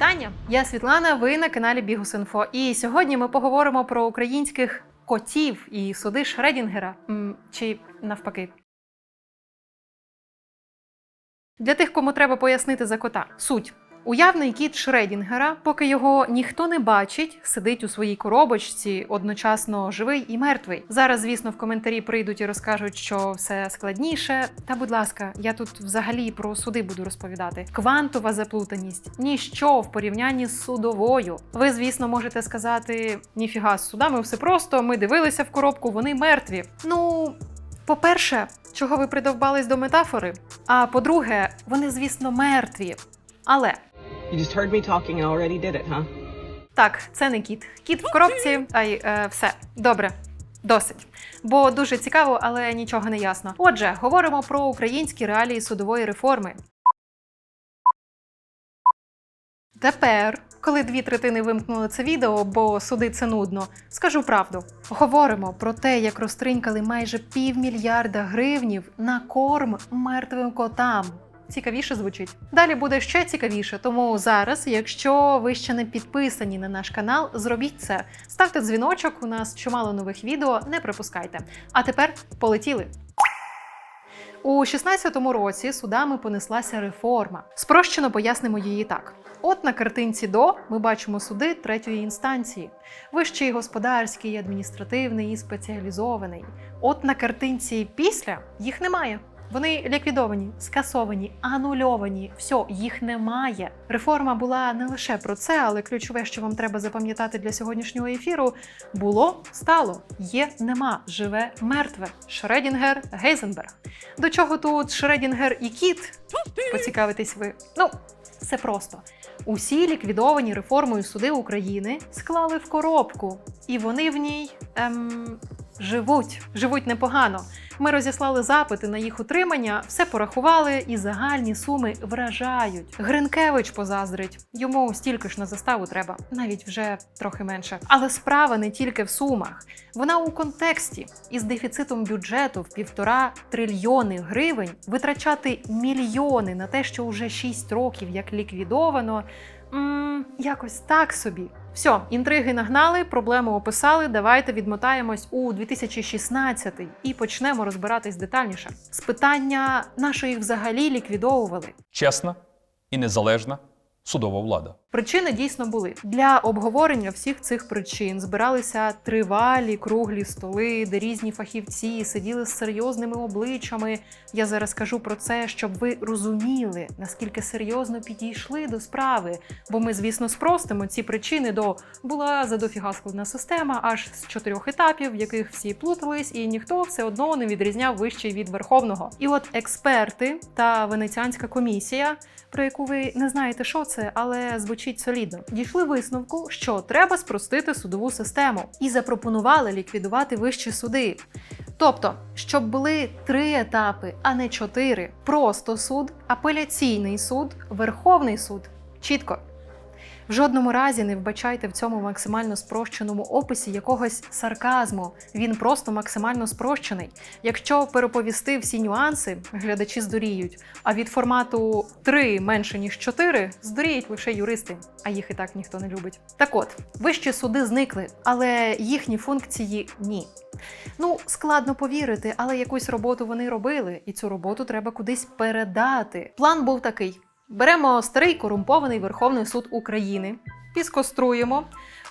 Вітання! Я Світлана. Ви на каналі Бігус.Інфо. І сьогодні ми поговоримо про українських котів і суди Шредінгера. Чи навпаки. Для тих, кому треба пояснити за кота. Суть. Уявний кіт Шредінгера, поки його ніхто не бачить, сидить у своїй коробочці, одночасно живий і мертвий. Зараз, звісно, в коментарі прийдуть і розкажуть, що все складніше. Та, будь ласка, я тут взагалі про суди буду розповідати. Квантова заплутаність ніщо в порівнянні з судовою. Ви, звісно, можете сказати: ніфіга з судами, все просто. Ми дивилися в коробку, вони мертві. Ну. По-перше, чого ви придовбались до метафори? А по-друге, вони, звісно, мертві. Але You just heard me talking and already did it, huh? так, це не кіт. Кіт в коробці. Ай, е, все добре. Досить, бо дуже цікаво, але нічого не ясно. Отже, говоримо про українські реалії судової реформи. Тепер, коли дві третини вимкнули це відео, бо суди це нудно, скажу правду. Говоримо про те, як розтринькали майже півмільярда гривнів на корм мертвим котам. Цікавіше звучить. Далі буде ще цікавіше, тому зараз, якщо ви ще не підписані на наш канал, зробіть це. Ставте дзвіночок, у нас чимало нових відео, не пропускайте. А тепер полетіли. У 16-му році судами понеслася реформа. Спрощено пояснимо її так. От на картинці до ми бачимо суди третьої інстанції: вищий господарський, адміністративний і спеціалізований. От на картинці після їх немає. Вони ліквідовані, скасовані, анульовані. Все, їх немає. Реформа була не лише про це, але ключове, що вам треба запам'ятати для сьогоднішнього ефіру, було, стало, є, нема, живе, мертве. Шредінгер, Гейзенберг. До чого тут Шредінгер і кіт? Поцікавитесь ви. Ну, все просто. Усі ліквідовані реформою суди України склали в коробку, і вони в ній ем, живуть, живуть непогано. Ми розіслали запити на їх утримання, все порахували, і загальні суми вражають. Гринкевич позаздрить. Йому стільки ж на заставу треба, навіть вже трохи менше. Але справа не тільки в сумах. Вона у контексті із дефіцитом бюджету в півтора трильйони гривень витрачати мільйони на те, що вже 6 років як ліквідовано. м якось так собі. Все, інтриги нагнали, проблему описали. Давайте відмотаємось у 2016 і почнемо розбиратись детальніше. З питання нашої взагалі ліквідовували. чесна і незалежна судова влада. Причини дійсно були для обговорення всіх цих причин. Збиралися тривалі круглі столи, де різні фахівці сиділи з серйозними обличчями. Я зараз кажу про це, щоб ви розуміли, наскільки серйозно підійшли до справи. Бо ми, звісно, спростимо ці причини до була задофіга складна система, аж з чотирьох етапів, в яких всі плутались, і ніхто все одно не відрізняв вищий від верховного. І от експерти та венеціанська комісія про яку ви не знаєте, що але звучить солідно. Дійшли висновку, що треба спростити судову систему і запропонували ліквідувати вищі суди. Тобто, щоб були три етапи, а не чотири: просто суд, апеляційний суд, Верховний суд. Чітко. В жодному разі не вбачайте в цьому максимально спрощеному описі якогось сарказму. Він просто максимально спрощений. Якщо переповісти всі нюанси, глядачі здуріють. А від формату 3 менше ніж 4 здуріють лише юристи, а їх і так ніхто не любить. Так от, вищі суди зникли, але їхні функції ні. Ну, складно повірити, але якусь роботу вони робили, і цю роботу треба кудись передати. План був такий: беремо старий корумпований Верховний суд України, піскоструємо.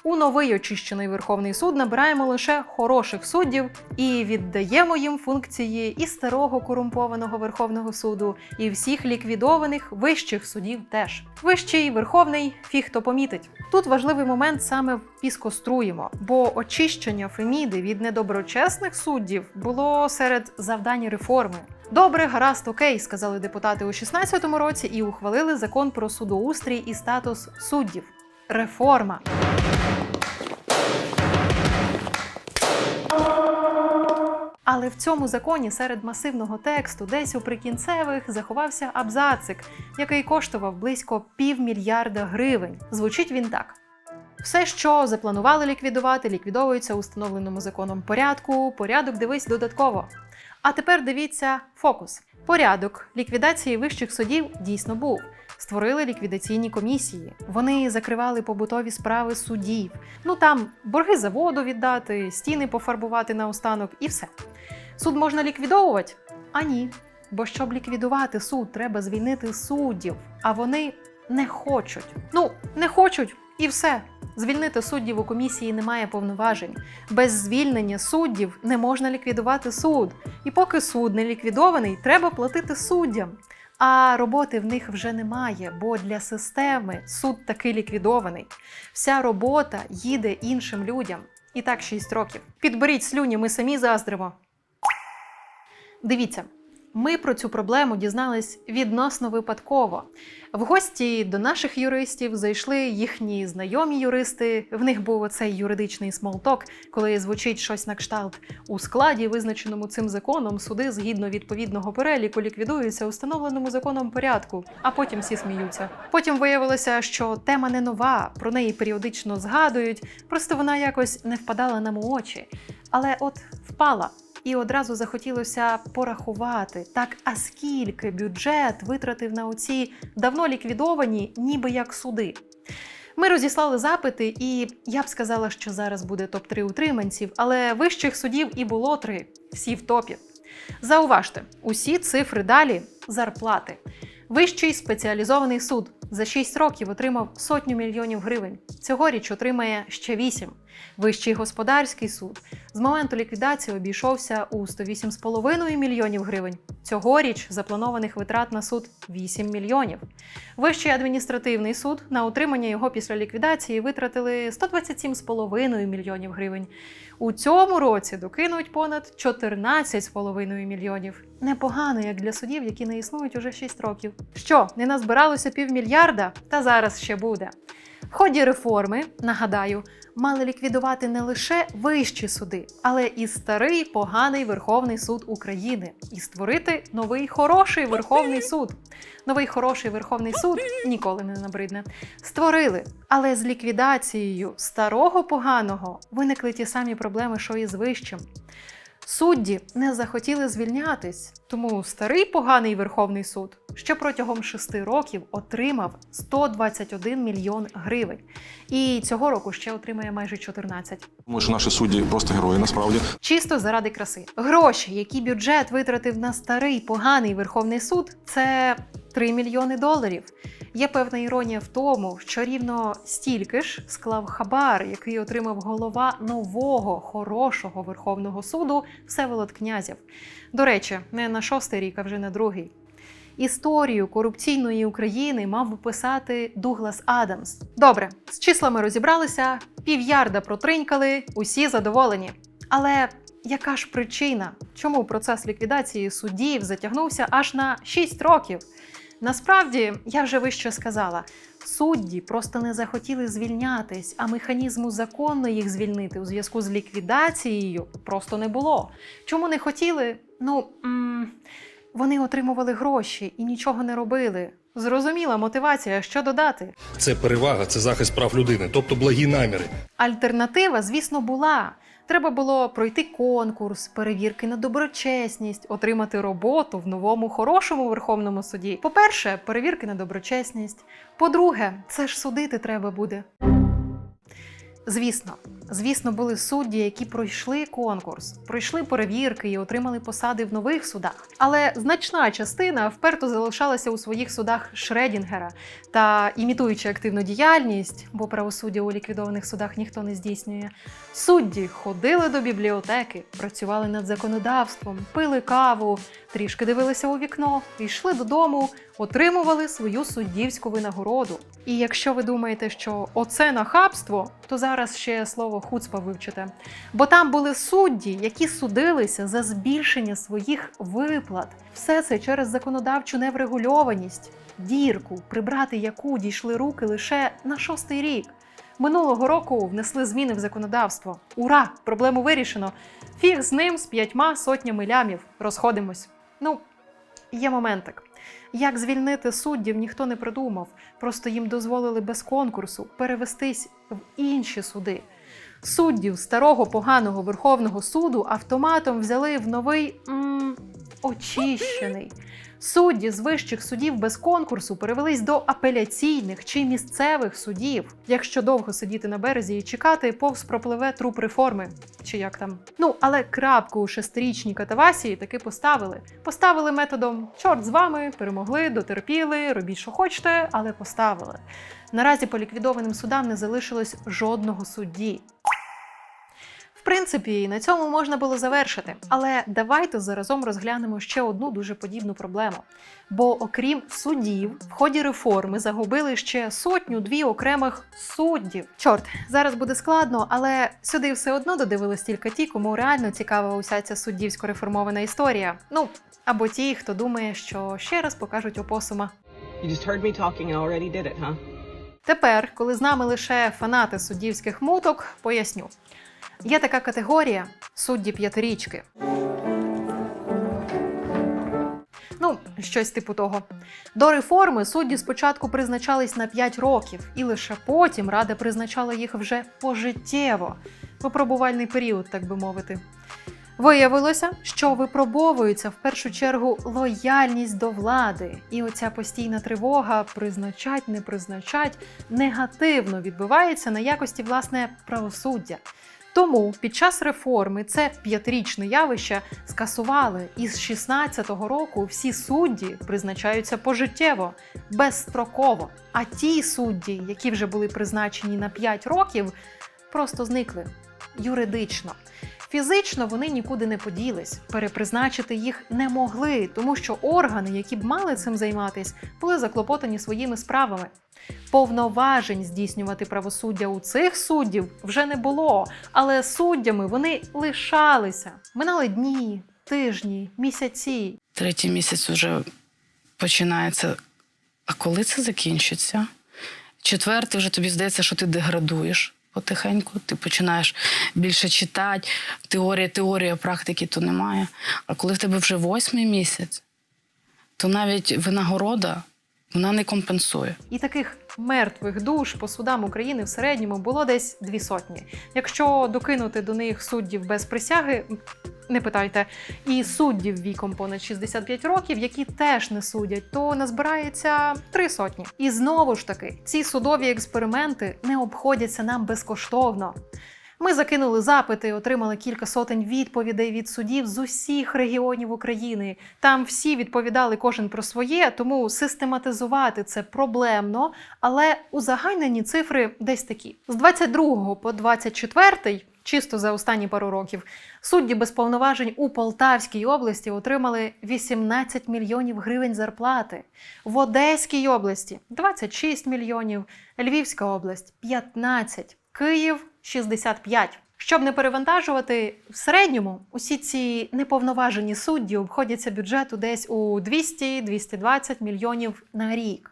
У новий очищений Верховний суд набираємо лише хороших суддів і віддаємо їм функції і старого корумпованого Верховного суду, і всіх ліквідованих вищих судів теж. Вищий Верховний фіг хто помітить. Тут важливий момент саме в піскоструємо, бо очищення Феміди від недоброчесних суддів було серед завдань реформи. Добре, гаразд, окей, сказали депутати у 16-му році і ухвалили закон про судоустрій і статус суддів. Реформа. Але в цьому законі серед масивного тексту десь у прикінцевих заховався абзацик, який коштував близько півмільярда гривень. Звучить він так. Все, що запланували ліквідувати, ліквідовується у встановленому законом порядку. Порядок дивись додатково. А тепер дивіться фокус. Порядок ліквідації вищих судів дійсно був. створили ліквідаційні комісії. Вони закривали побутові справи судів. Ну там борги за воду віддати, стіни пофарбувати наостанок і все. Суд можна ліквідовувати? А ні. Бо щоб ліквідувати суд, треба звільнити суддів, а вони не хочуть. Ну, не хочуть і все. Звільнити суддів у комісії немає повноважень. Без звільнення суддів не можна ліквідувати суд. І поки суд не ліквідований, треба платити суддям. А роботи в них вже немає, бо для системи суд таки ліквідований. Вся робота їде іншим людям. І так 6 років. Підберіть слюні, ми самі заздримо. Дивіться, ми про цю проблему дізнались відносно випадково. В гості до наших юристів зайшли їхні знайомі юристи. В них був оцей юридичний смолток, коли звучить щось на кшталт. У складі, визначеному цим законом, суди згідно відповідного переліку ліквідуються у встановленому законом порядку, а потім всі сміються. Потім виявилося, що тема не нова, про неї періодично згадують, просто вона якось не впадала нам у очі. Але от впала. І одразу захотілося порахувати, так а скільки бюджет витратив на оці давно ліквідовані, ніби як суди. Ми розіслали запити, і я б сказала, що зараз буде топ-3 утриманців, але вищих судів і було три, всі в топі. Зауважте, усі цифри далі зарплати. Вищий спеціалізований суд за 6 років отримав сотню мільйонів гривень. Цьогоріч отримає ще 8. Вищий господарський суд з моменту ліквідації обійшовся у 108,5 мільйонів гривень. Цьогоріч запланованих витрат на суд 8 мільйонів. Вищий адміністративний суд на утримання його після ліквідації витратили 127,5 мільйонів гривень. У цьому році докинуть понад 14,5 мільйонів. Непогано, як для судів, які не існують уже 6 років. Що, не назбиралося півмільярда? Та зараз ще буде. В ході реформи, нагадаю, мали ліквідувати не лише вищі суди, але і старий поганий Верховний суд України і створити новий хороший Верховний суд. Новий хороший Верховний суд ніколи не набридне. Створили, але з ліквідацією старого поганого виникли ті самі проблеми, що і з вищим. Судді не захотіли звільнятись, тому старий поганий Верховний суд, що протягом шести років отримав 121 мільйон гривень, і цього року ще отримає майже 14. Тому що наші судді просто герої насправді. Чисто заради краси. Гроші, які бюджет витратив на старий поганий Верховний суд, це 3 мільйони доларів. Є певна іронія в тому, що рівно стільки ж склав хабар, який отримав голова нового хорошого Верховного суду Всеволод Князєв. До речі, не на шостий рік, а вже на другий. Історію корупційної України мав би писати Дуглас Адамс. Добре, з числами розібралися, півярда протринькали, усі задоволені. Але яка ж причина, чому процес ліквідації суддів затягнувся аж на 6 років? Насправді, я вже вище сказала, судді просто не захотіли звільнятись, а механізму законно їх звільнити у зв'язку з ліквідацією просто не було. Чому не хотіли? Ну м- вони отримували гроші і нічого не робили. Зрозуміла мотивація, що додати. Це перевага, це захист прав людини, тобто благі наміри. Альтернатива, звісно, була. Треба було пройти конкурс, перевірки на доброчесність, отримати роботу в новому хорошому Верховному суді. По-перше, перевірки на доброчесність. По-друге, це ж судити треба буде. Звісно, звісно, були судді, які пройшли конкурс, пройшли перевірки і отримали посади в нових судах. Але значна частина вперто залишалася у своїх судах Шредінгера та, імітуючи активну діяльність, бо правосуддя у ліквідованих судах ніхто не здійснює. Судді ходили до бібліотеки, працювали над законодавством, пили каву, трішки дивилися у вікно, йшли додому, отримували свою суддівську винагороду. І якщо ви думаєте, що оце нахабство, то зараз ще слово хуцпа вивчите. Бо там були судді, які судилися за збільшення своїх виплат. Все це через законодавчу неврегульованість, дірку, прибрати яку дійшли руки лише на шостий рік. Минулого року внесли зміни в законодавство. Ура! Проблему вирішено. Фіг з ним з п'ятьма сотнями лямів. Розходимось. Ну, є моментик. Як звільнити суддів, ніхто не придумав. Просто їм дозволили без конкурсу перевестись в інші суди. Суддів старого поганого Верховного суду автоматом взяли в новий очищений. Судді з вищих судів без конкурсу перевелись до апеляційних чи місцевих судів. Якщо довго сидіти на березі і чекати, повз пропливе труп реформи. Чи як там? Ну але крапку у шестирічній катавасії таки поставили. Поставили методом чорт з вами, перемогли, дотерпіли, робіть, що хочете, але поставили. Наразі по ліквідованим судам не залишилось жодного судді. В принципі, на цьому можна було завершити. Але давайте заразом розглянемо ще одну дуже подібну проблему. Бо окрім суддів, в ході реформи загубили ще сотню-дві окремих суддів. Чорт, зараз буде складно, але сюди все одно додивились тільки ті, кому реально цікава уся ця суддівсько реформована історія. Ну або ті, хто думає, що ще раз покажуть опосума. You just heard me talking and already did it, huh? Тепер, коли з нами лише фанати суддівських муток, поясню. Є така категорія судді п'ятирічки. Ну, щось типу того. До реформи судді спочатку призначались на 5 років, і лише потім рада призначала їх вже пожиттєво. Випробувальний період, так би мовити. Виявилося, що випробовується в першу чергу лояльність до влади, і оця постійна тривога призначать, не призначать негативно відбивається на якості власне правосуддя. Тому під час реформи це п'ятирічне явище скасували, і з 16-го року всі судді призначаються пожиттєво, безстроково. А ті судді, які вже були призначені на 5 років, просто зникли юридично. Фізично вони нікуди не поділись, перепризначити їх не могли, тому що органи, які б мали цим займатись, були заклопотані своїми справами. Повноважень здійснювати правосуддя у цих суддів вже не було, але суддями вони лишалися. Минали дні, тижні, місяці. Третій місяць вже починається. А коли це закінчиться? Четвертий вже тобі здається, що ти деградуєш потихеньку. Ти починаєш більше читати. Теорія, теорія, практики то немає. А коли в тебе вже восьмий місяць, то навіть винагорода вона не компенсує. І таких мертвих душ по судам України в середньому було десь дві сотні. Якщо докинути до них суддів без присяги, не питайте, і суддів віком понад 65 років, які теж не судять, то назбирається три сотні. І знову ж таки, ці судові експерименти не обходяться нам безкоштовно. Ми закинули запити, отримали кілька сотень відповідей від судів з усіх регіонів України. Там всі відповідали кожен про своє, тому систематизувати це проблемно. Але узагальнені цифри десь такі: з 22 по 24, чисто за останні пару років, судді без повноважень у Полтавській області отримали 18 мільйонів гривень зарплати. В Одеській області 26 мільйонів, Львівська область 15, Київ 65. Щоб не перевантажувати, в середньому усі ці неповноважені судді обходяться бюджету десь у 200-220 мільйонів на рік.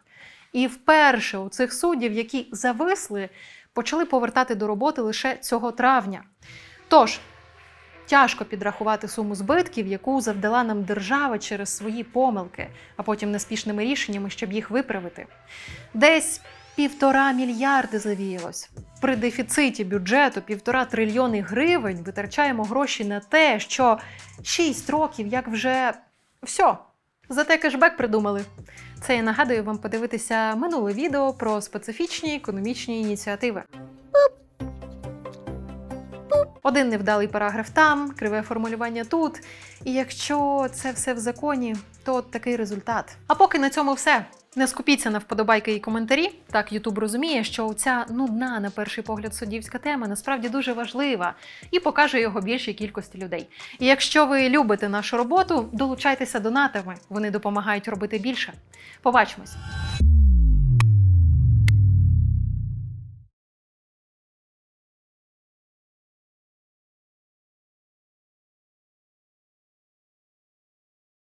І вперше у цих суддів, які зависли, почали повертати до роботи лише цього травня. Тож тяжко підрахувати суму збитків, яку завдала нам держава через свої помилки, а потім неспішними рішеннями, щоб їх виправити. Десь півтора мільярди завіялось. При дефіциті бюджету півтора трильйони гривень витрачаємо гроші на те, що 6 років як вже все. Зате кешбек придумали. Це я нагадую вам подивитися минуле відео про специфічні економічні ініціативи. Один невдалий параграф там, криве формулювання тут. І якщо це все в законі, то от такий результат. А поки на цьому все. Не скупіться на вподобайки і коментарі. Так Ютуб розуміє, що ця нудна на перший погляд суддівська тема насправді дуже важлива і покаже його більшій кількості людей. І якщо ви любите нашу роботу, долучайтеся донатами. Вони допомагають робити більше. Побачимось!